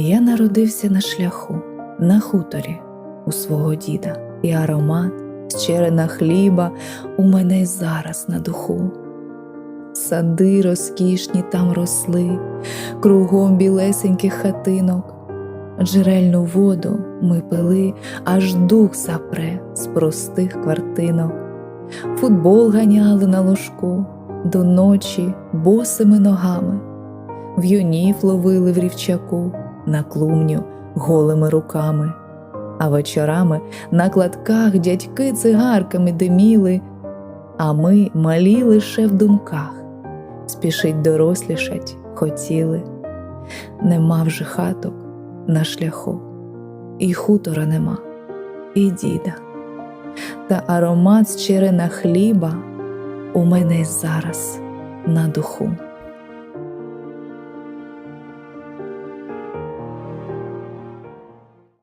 Я народився на шляху, на хуторі у свого діда, і аромат з черена хліба у мене зараз на духу. Сади розкішні там росли, кругом білесеньких хатинок, джерельну воду ми пили, аж дух запре з простих квартинок. Футбол ганяли на ложку до ночі босими ногами, в'юнів ловили в рівчаку на клумню голими руками, а вечорами на кладках дядьки цигарками диміли, а ми малі лише в думках, спішить дорослішать хотіли. Нема вже хаток на шляху, і хутора нема, і діда. Та аромат з черена хліба у мене зараз на духу.